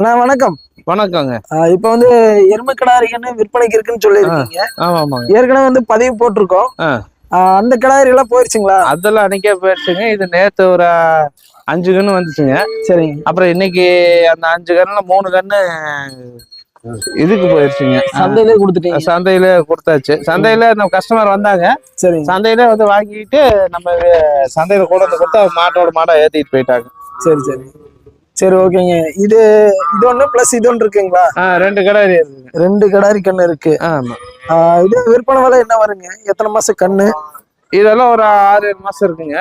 அண்ணா வணக்கம். வணக்கங்க. இப்ப வந்து எருமை கிடாரிகன்னு விற்பனைக்கு இருக்குன்னு சொல்லியிருக்கீங்க. ஆமா ஆமாங்க. ஏற்கனவே வந்து பதிவு போட்டிருக்கோம். அந்த கிடாரி எல்லாம் போயிருச்சுங்களா? அதெல்லாம் அன்னைக்கே போயிடுச்சுங்க இது நேத்து ஒரு அஞ்சு கன்று வந்துச்சுங்க. சரிங்க. அப்புறம் இன்னைக்கு அந்த அஞ்சு கன்னுல மூணு கன்று இதுக்கு போயிடுச்சுங்க சந்தையிலே கொடுத்துட்டீங்க. சந்தையில கொடுத்தாச்சு. சந்தையில நம்ம கஸ்டமர் வந்தாங்க. சரிங்க. சந்தையில வந்து வாங்கிட்டு நம்ம சந்தையில கொண்டு வந்து கொடுத்தா மாட்டோட மாடா ஏத்திட்டு போயிட்டாங்க. சரி சரி. சரி ஓகேங்க. இது இது ஒண்ணு பிளஸ் இது ஒன்று இருக்குங்களா? ரெண்டு கடை இருக்குங்க ரெண்டு கிடாரி கண்ணு இருக்கு. ஆமா. இது விற்பனை விலை என்ன வருங்க? எத்தனை மாசம் கண்ணு? இதெல்லாம் ஒரு ஆறு ஏழு மாசம் இருக்குங்க.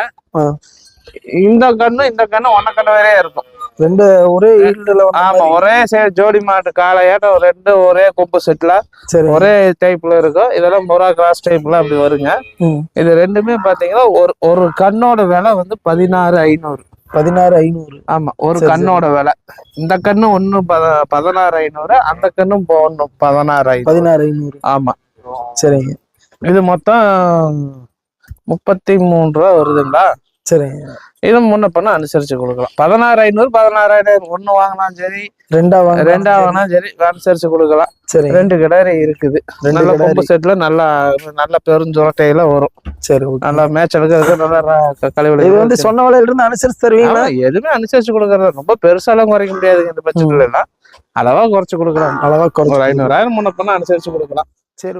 இந்த கண்ணு இந்த கண்ணு ஒன்ன கண்ணு வேறே இருக்கும். ரெண்டு ஒரே ஈல்டுல ஆமா. ஒரே சே- ஜோடி மாட்டு காளையாட்டம் ரெண்டு ஒரே கொம்பு செட்ல ஒரே டைப்ல இருக்கும். இதெல்லாம் மொரா கிராஸ் டைப்ல அப்படி வருங்க. இது ரெண்டுமே பாத்தீங்கன்னா ஒரு ஒரு கண்ணோட விலை வந்து பதினாறு ஐநூறு. பதினாறு ஐநூறு. ஆமா ஒரு. கண்ணோட விலை. இந்த கண்ணு ஒண்ணு பத பதினாறு ஐநூறு அந்த கண்ணும் ஒண்ணு பதினாறு ஐநூறு. பதினாறு ஐநூறு. ஆமா. சரிங்க. இது மொத்தம் முப்பத்தி மூணு ரூபா வருதுங்களா? சரிங்க. இது முன்ன பண்ண அனுசரிச்சு கொடுக்கலாம். பதினாறு ஐநூறு பதினாறு ஐநூறு ஒண்ணு வாங்கினாலும் சரி ரெண்டா வாங்க ரெண்டா வாங்கினாலும் சரி அனுசரிச்சு கொடுக்கலாம். சரி ரெண்டு கிடாரி இருக்குது. நல்ல. கொம்பு செட்ல நல்லா நல்ல பெருஞ்சோட்டையில வரும். சரி நல்லா மேட்சலுக்கு அதுக்கு நல்லா கழிவுல இது வந்து சொன்ன விலையில இருந்து அனுசரிச்சு தருவீங்களா? எதுவுமே அனுசரிச்சு கொடுக்கறது ரொம்ப பெருசாலாம் குறைக்க முடியாதுங்க இந்த பட்சத்துல எல்லாம். அளவா குறைச்சு கொடுக்கலாம். அளவா குறைச்சு ஐநூறாயிரம் முன்ன பண்ண அனுசரிச்சு கொடுக்கலாம். சரி